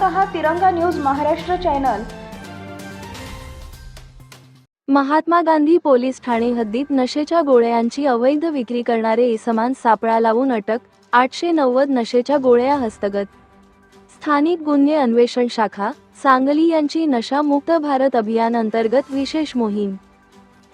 पाहत आहात Tiranga news Maharashtra channel. Mahatma Gandhi police Thane हद्दीत नशेच्या गोळ्यांची अवैध विक्री करणारे इसमान सापळा लावून अटक आठशे नव्वद नशेच्या गोळ्या हस्तगत. स्थानिक गुन्हे अन्वेषण शाखा सांगली यांची नशामुक्त भारत अभियान अंतर्गत विशेष मोहीम.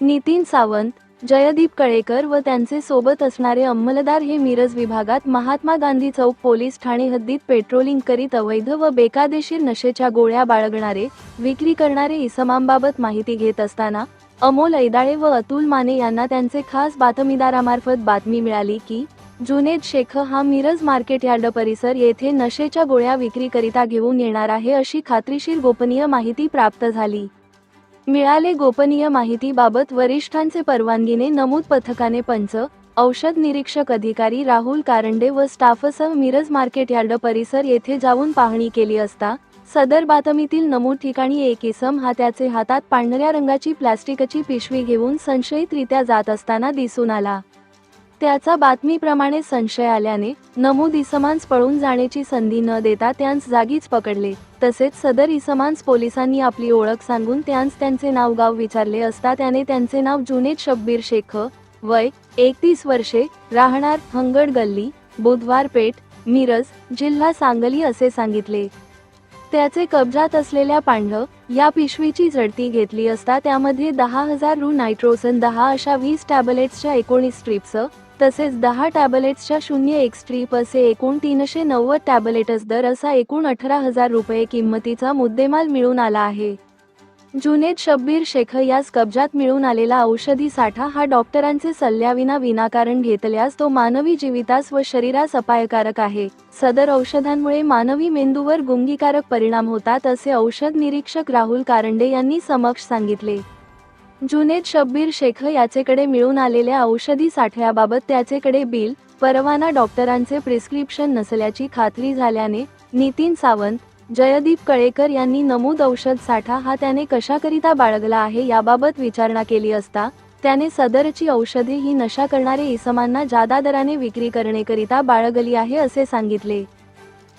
नितीन सावंत जयदीप कळेकर व त्यांचे सोबत असणारे अंमलदार हे मिरज विभागात महात्मा गांधी चौक पोलीस ठाणे हद्दीत पेट्रोलिंग करीत अवैध व बेकायदेशीर नशेच्या गोळ्या बाळगणारे विक्री करणारे इसमांबाबत माहिती घेत असताना अमोल ऐदाळे व अतुल माने यांना त्यांचे खास बातमीदारामार्फत बातमी मिळाली की जुनेद शेख हा मिरज मार्केट यार्ड परिसर येथे नशेच्या गोळ्या विक्रीकरिता घेऊन येणार आहे अशी खात्रीशीर गोपनीय माहिती प्राप्त झाली. मिळाले गोपनीय माहितीबाबत वरिष्ठांचे परवानगीने नमूद पथकाने पंच औषध निरीक्षक अधिकारी राहुल कारंडे व स्टाफसह मिरज मार्केट यार्ड परिसर येथे जाऊन पाहणी केली असता सदर बातमीतील नमूद ठिकाणी एक इसम हा त्याचे हातात पांढऱ्या रंगाची प्लॅस्टिकची पिशवी घेऊन संशयितरित्या जात असताना दिसून आला. त्याचा बातमीप्रमाणे संशय आल्याने नमूद इसमांस पळून जाण्याची संधी न देता त्यांस जागीच पकडले. तसेच सदर इसमांस पोलिसांनी आपली ओळख सांगून त्यांस त्यांचे नाव गाव विचारले असता त्याने त्यांचे नाव जुनेद शब्बीर शेख वय एकतीस वर्षे राहणार हंगड गल्ली बुधवार पेठ मिरज जिल्हा सांगली असे सांगितले. त्याचे कब्जात असलेल्या पांढ या पिशवीची झडती घेतली असता त्यामध्ये दहा हजार रु नायट्रोसन दहा अशा वीस टॅबलेट्सच्या एकोणीस स्ट्रिप्स तसेच दहा टॅबलेट्सच्या शून्य एक्स्ट्रीप असे एकूण तीनशे नव्वद टॅबलेट्स दर असा एकूण अठरा हजार रुपये किंमतीचा मुद्देमाल मिळून आला आहे. जुनेद शब्बीर शेख यास कब्जात मिळून आलेला औषधी साठा हा डॉक्टरांचे सल्ल्याविना विनाकारण घेतल्यास तो मानवी जीवितास व शरीरास अपायकारक आहे. सदर औषधांमुळे मानवी मेंदूवर गुंगीकारक परिणाम होतात असे औषध निरीक्षक राहुल कारंडे यांनी समक्ष सांगितले. जुनेद शब्बीर शेख याचेकडे मिळून आलेल्या औषधी साठ्याबाबत त्याचेकडे बिल परवाना डॉक्टरांचे प्रिस्क्रिप्शन नसल्याची खात्री झाल्याने नितीन सावंत जयदीप कळेकर यांनी नमूद औषध साठा हा त्याने कशाकरिता बाळगला आहे याबाबत विचारणा केली असता त्याने सदरची औषधे ही नशा करणारे इसमांना जादा दराने विक्री करण्याकरिता बाळगली आहे असे सांगितले.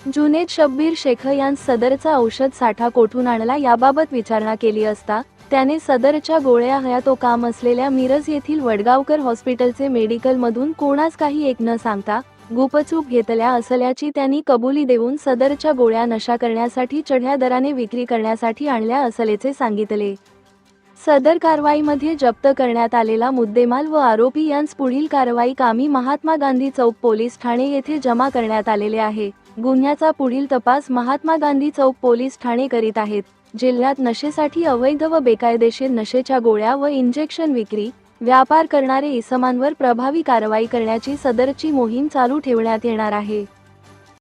जुनेद शब्बीर शेख यांस सदरचा औषध साठा कोठून आणला याबाबत विचारणा केली असता त्याने सदरच्या गोळ्या हया तो काम असलेल्या मिरज येथील वडगावकर हॉस्पिटलचे मेडिकलमधून कोणाच काही एक न सांगता गुपचूप घेतल्या असल्याची त्यांनी कबुली देऊन सदरच्या गोळ्या नशा करण्यासाठी चढ्या दराने विक्री करण्यासाठी आणल्या असल्याचे सांगितले. सदर कारवाईमध्ये जप्त करण्यात आलेला मुद्देमाल व आरोपी यांस पुढील कारवाई कामी महात्मा गांधी चौक पोलीस ठाणे येथे जमा करण्यात आलेले आहे. गुन्ह्याचा पुढील तपास महात्मा गांधी चौक पोलीस ठाणे करीत आहेत. जिल्ह्यात नशेसाठी अवैध व बेकायदेशीर नशेच्या गोळ्या व इंजेक्शन विक्री व्यापार करणारे इसमांवर प्रभावी कारवाई करण्याची सदरची मोहीम चालू ठेवण्यात येणार आहे.